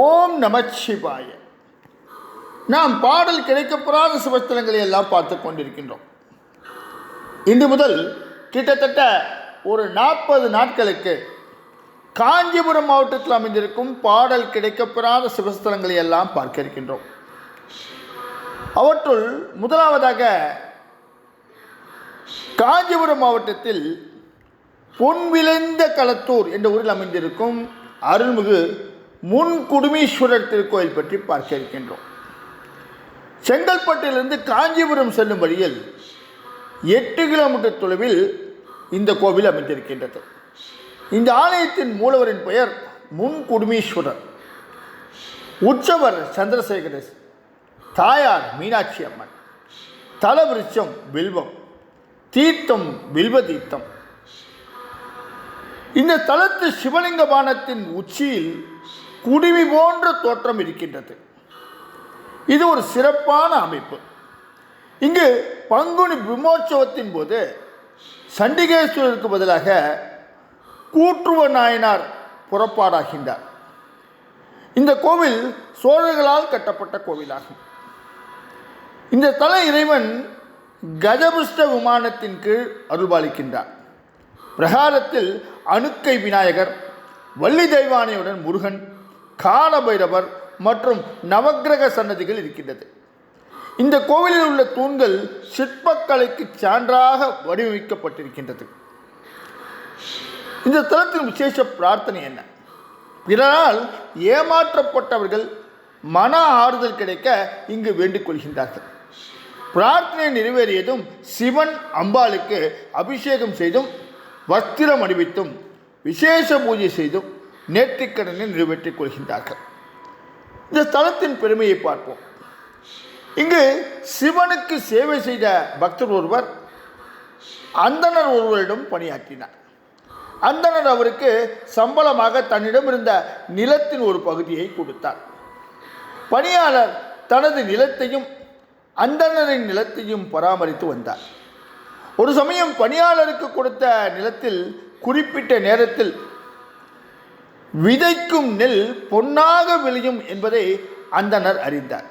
ஓம் நமச்சிவாய. நாம் பாடல் கிடைக்கப்பெறாத சிவஸ்தலங்களை எல்லாம் பார்த்து கொண்டிருக்கின்றோம். இன்று முதல் கிட்டத்தட்ட ஒரு நாற்பது நாட்களுக்கு காஞ்சிபுரம் மாவட்டத்தில் அமைந்திருக்கும் பாடல் கிடைக்கப்பெறாத சிவஸ்தலங்களை எல்லாம் பார்க்க இருக்கின்றோம். அவற்றுள் முதலாவதாக காஞ்சிபுரம் மாவட்டத்தில் பொன்விளைந்த களத்தூர் என்ற ஊரில் அமைந்திருக்கும் அருள்மிகு முன் குடுமீஸ்வரர் திருக்கோயில் பற்றி பார்க்க இருக்கின்றோம். செங்கல்பட்டிலிருந்து காஞ்சிபுரம் செல்லும் வழியில் எட்டு கிலோமீட்டர் தொலைவில் இந்த கோவில் அமைந்திருக்கின்றது. இந்த ஆலயத்தின் மூலவரின் பெயர் முன் குடுமீஸ்வரர் உற்சவர் சந்திரசேகரேஷ் தாயார் மீனாட்சி அம்மன். தலவிருச்சம் வில்வம். தீர்த்தம் வில்வ தீர்த்தம். இந்த தலத்து சிவலிங்க பானத்தின் உச்சியில் குடிமி போன்ற தோற்றம் இருக்கின்றது. இது ஒரு சிறப்பான அமைப்பு. இங்கு பங்குனி பிரம்மோற்சவத்தின் போது சண்டிகேஸ்வரருக்கு பதிலாக கூற்றுவ நாயனார் புறப்பாடாகின்றார். இந்த கோவில் சோழர்களால் கட்டப்பட்ட கோவிலாகும். இந்த தல இறைவன் கஜபுஷ்ட விமானத்தின் கீழ் அருள்பாலிக்கின்றார். பிரகாரத்தில் அணுக்கை விநாயகர் வள்ளி தெய்வானையுடன் முருகன் காலபைரவர் மற்றும் நவக்கிரக சன்னதிகள் இருக்கின்றது. இந்த கோவிலில் உள்ள தூண்கள் சிற்பக்கலைக்கு சான்றாக வடிவமைக்கப்பட்டிருக்கின்றது. இந்த தலத்தின் விசேஷ பிரார்த்தனை என்ன? பிறரால் ஏமாற்றப்பட்டவர்கள் மன ஆறுதல் கிடைக்க இங்கு வேண்டிக் கொள்கின்றார்கள். பிரார்த்தனை நிறைவேறியதும் சிவன் அம்பாளுக்கு அபிஷேகம் செய்தும் வஸ்திரம் அணிவித்தும் விசேஷ பூஜை செய்தும் நேர்த்திக்கடனை நிறைவேற்றிக் கொள்கின்றார்கள். இந்த ஸ்தலத்தின் பெருமையை பார்ப்போம். இங்கு சிவனுக்கு சேவை செய்த பக்தர் ஒருவர் அந்தனர் ஒருவரிடம் பணியாற்றினார். அந்தனர் அவருக்கு சம்பளமாக தன்னிடம் இருந்த நிலத்தின் ஒரு பகுதியை கொடுத்தார். பணியாளர் தனது நிலத்தையும் அந்தணரின் நிலத்தையும் பராமரித்து வந்தார். ஒரு சமயம் பணியாளருக்கு கொடுத்த நிலத்தில் குறிப்பிட்ட நேரத்தில் விதைக்கும் நெல் பொன்னாக விளையும் என்பதை அந்தனர் அறிந்தார்.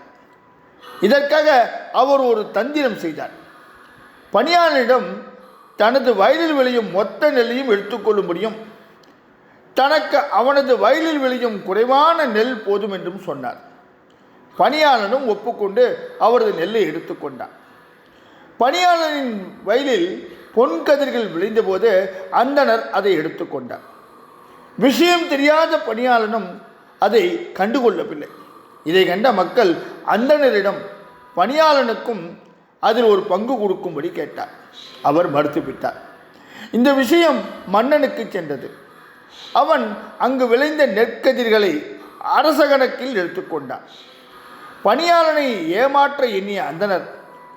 இதற்காக அவர் ஒரு தந்திரம் செய்தார். பணியாளரிடம் தனது வயலில் விளையும் மொத்த நெல்லையும் எடுத்துக்கொள்ளும்படியும் தனக்கு அவனது வயலில் விளையும் குறைவான நெல் போதும் என்றும் சொன்னார். பணியாளனும் ஒப்புக்கொண்டு அவரது நெல்லை எடுத்துக்கொண்டார் பணியாளரின் வயலில் பொன் கதிர்கள் விளைந்தபோது அந்தனர் அதை எடுத்துக்கொண்டார் விஷயம் தெரியாத பணியாளனும் அதை கண்டுகொள்ளவில்லை. இதை கண்ட மக்கள் அந்தணரிடம் பணியாளனுக்கும் அதில் ஒரு பங்கு கொடுக்கும்படி கேட்டார். அவர் மறுத்துவிட்டார். இந்த விஷயம் மன்னனுக்கு சென்றது. அவன் அங்கு விளைந்த நெற்கதிர்களை அரச கணக்கில் எடுத்துக்கொண்டான் பணியாளனை ஏமாற்ற எண்ணிய அந்தனர்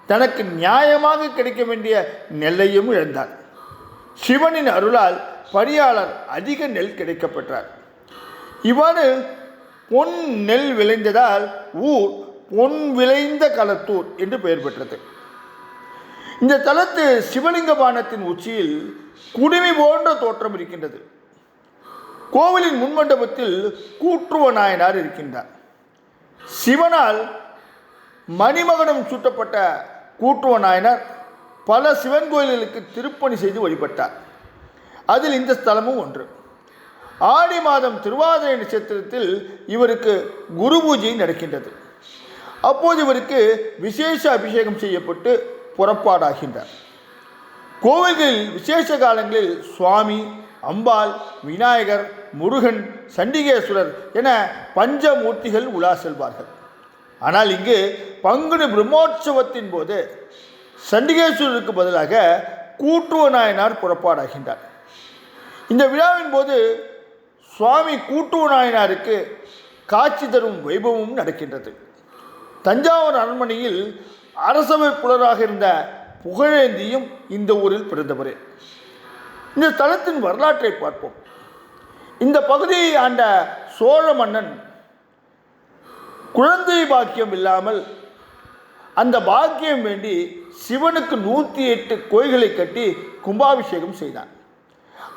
தனக்கு நியாயமாக கிடைக்க வேண்டிய நெல்லையும் இழந்தார். சிவனின் அருளால் பரியாளர் அதிக நெல் கிடைக்கப்பெற்றார். இவ்வாறு பொன் நெல் விளைந்ததால் ஊர் பொன் விளைந்த களத்தூர் என்று பெயர் பெற்றது. இந்த தலத்து சிவலிங்க பானத்தின் உச்சியில் குடுமி போன்ற தோற்றம் இருக்கின்றது. கோவிலின் முன்மண்டபத்தில் கூற்றுவ நாயனார் இருக்கின்றார். சிவனால் மணிமகனம் சூட்டப்பட்ட கூட்டுவ நாயனார் பல சிவன் கோயில்களுக்கு திருப்பணி செய்து வழிபட்டார். அதில் இந்த ஸ்தலமும் ஒன்று. ஆடி மாதம் திருவாதிரை நட்சத்திரத்தில் இவருக்கு குரு பூஜை நடக்கின்றது. அப்போது இவருக்கு விசேஷ அபிஷேகம் செய்யப்பட்டு புறப்பாடாகின்றார். கோவில்களில் விசேஷ காலங்களில் சுவாமி அம்பாள் விநாயகர் முருகன் சண்டிகேஸ்வரர் என பஞ்சமூர்த்திகள் உலா செல்வார்கள். ஆனால் இங்கு பங்குனி பிரம்மோற்சவத்தின் போது சண்டிகேஸ்வரருக்கு பதிலாக கூட்டுவ நாயனார் புறப்பாடாகின்றார். இந்த விழாவின் போது சுவாமி கூட்டுவ நாயனாருக்கு காட்சி தரும் வைபவமும் நடக்கின்றது. தஞ்சாவூர் அரண்மனையில் அரசவை புலராக இருந்த புகழேந்தியும் இந்த ஊரில் பிறந்தவரே. இந்த தலத்தின் வரலாற்றை பார்ப்போம். இந்த பகுதியை ஆண்ட சோழ மன்னன் குழந்தை பாக்கியம் இல்லாமல் அந்த பாக்கியம் வேண்டி சிவனுக்கு நூற்றி எட்டு கோயில்களை கட்டி கும்பாபிஷேகம் செய்தான்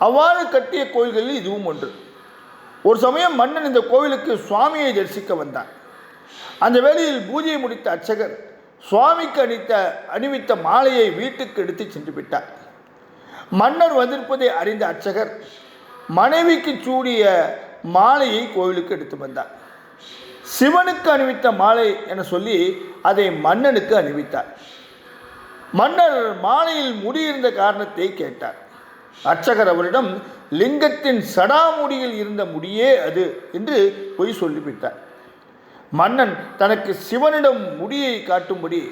அவ்வாறு கட்டிய கோயில்களில் இதுவும் ஒன்று. ஒரு சமயம் மன்னன் இந்த கோவிலுக்கு சுவாமியை தரிசிக்க வந்தான். அந்த வேளையில் பூஜையை முடித்த அர்ச்சகர் சுவாமிக்கு அணித்த அணிவித்த மாலையை வீட்டுக்கு எடுத்து சென்று விட்டார். மன்னர் வந்திருப்பதை அறிந்த அர்ச்சகர் மனைவிக்கு சூடிய மாலையை கோவிலுக்கு எடுத்து வந்தார். சிவனுக்கு அணிவித்த மாலை என சொல்லி அதை மன்னனுக்கு அணிவித்தார். மன்னர் மாலையில் முடியிருந்த காரணத்தை கேட்டார். அர்ச்சகர் அவரிடம் லிங்கத்தின் சடாமுடியில் இருந்த முடியே அது என்று பொய் சொல்லிவிட்டார். மன்னன் தனக்கு சிவனிடம் முடியை காட்டும்படி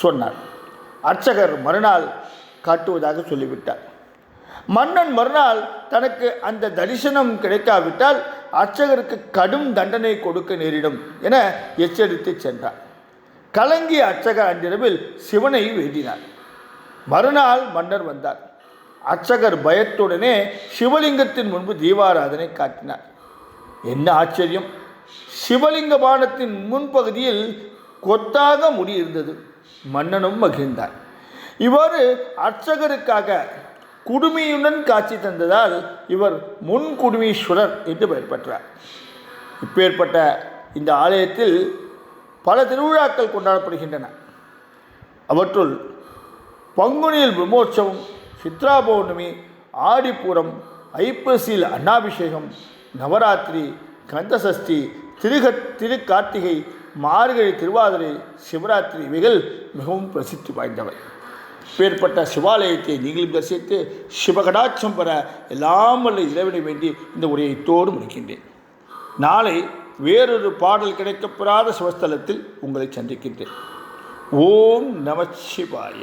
சொன்னார். அர்ச்சகர் மறுநாள் காட்டுவதாக சொல்லிவிட்டார். மன்னன் மறுநாள் தனக்கு அந்த தரிசனம் கிடைக்காவிட்டால் அர்ச்சகருக்கு கடும் தண்டனை கொடுக்க நேரிடும் என எச்சரித்து சென்றார் கலங்கிய அர்ச்சகர் அன்றிரவில் சிவனை வேண்டினார். மறுநாள் மன்னர் வந்தார். அர்ச்சகர் பயத்துடனே சிவலிங்கத்தின் முன்பு தீபாராதனை காட்டினார். என்ன ஆச்சரியம்! சிவலிங்க பானத்தின் முன்பகுதியில் கொத்தாக முடி இருந்தது. மன்னனும் மகிழ்ந்தார். இவ்வாறு அர்ச்சகருக்காக குடுமியுடன் காட்சி தந்ததால் இவர் முன் குடுமீஸ்வரர் என்று பெயர் பெற்றார். இப்பேற்பட்ட இந்த ஆலயத்தில் பல திருவிழாக்கள் கொண்டாடப்படுகின்றன. அவற்றுள் பங்குனியில் பிரம்மோற்சவம் சித்ரா பௌர்ணமி ஆடிப்பூரம் ஐப்பசியில் அன்னாபிஷேகம் நவராத்திரி கந்தசஷ்டி திருக திருக்கார்த்திகை மார்கழி திருவாதிரை சிவராத்திரி இவைகள் மிகவும் பிரசித்தி வாய்ந்தவை. பேர்பட்ட சிவாலயத்தை நீங்களும் தரிசித்து சிவகடாட்சம் பெற எல்லாம் வல்ல இறைவனை வேண்டி இந்த உரையை தோடு முடிக்கின்றேன். நாளை வேறொரு பாடல் கிடைக்கப்பெறாத சிவஸ்தலத்தில் உங்களை சந்திக்கின்றேன். ஓம் நமச்சிவாய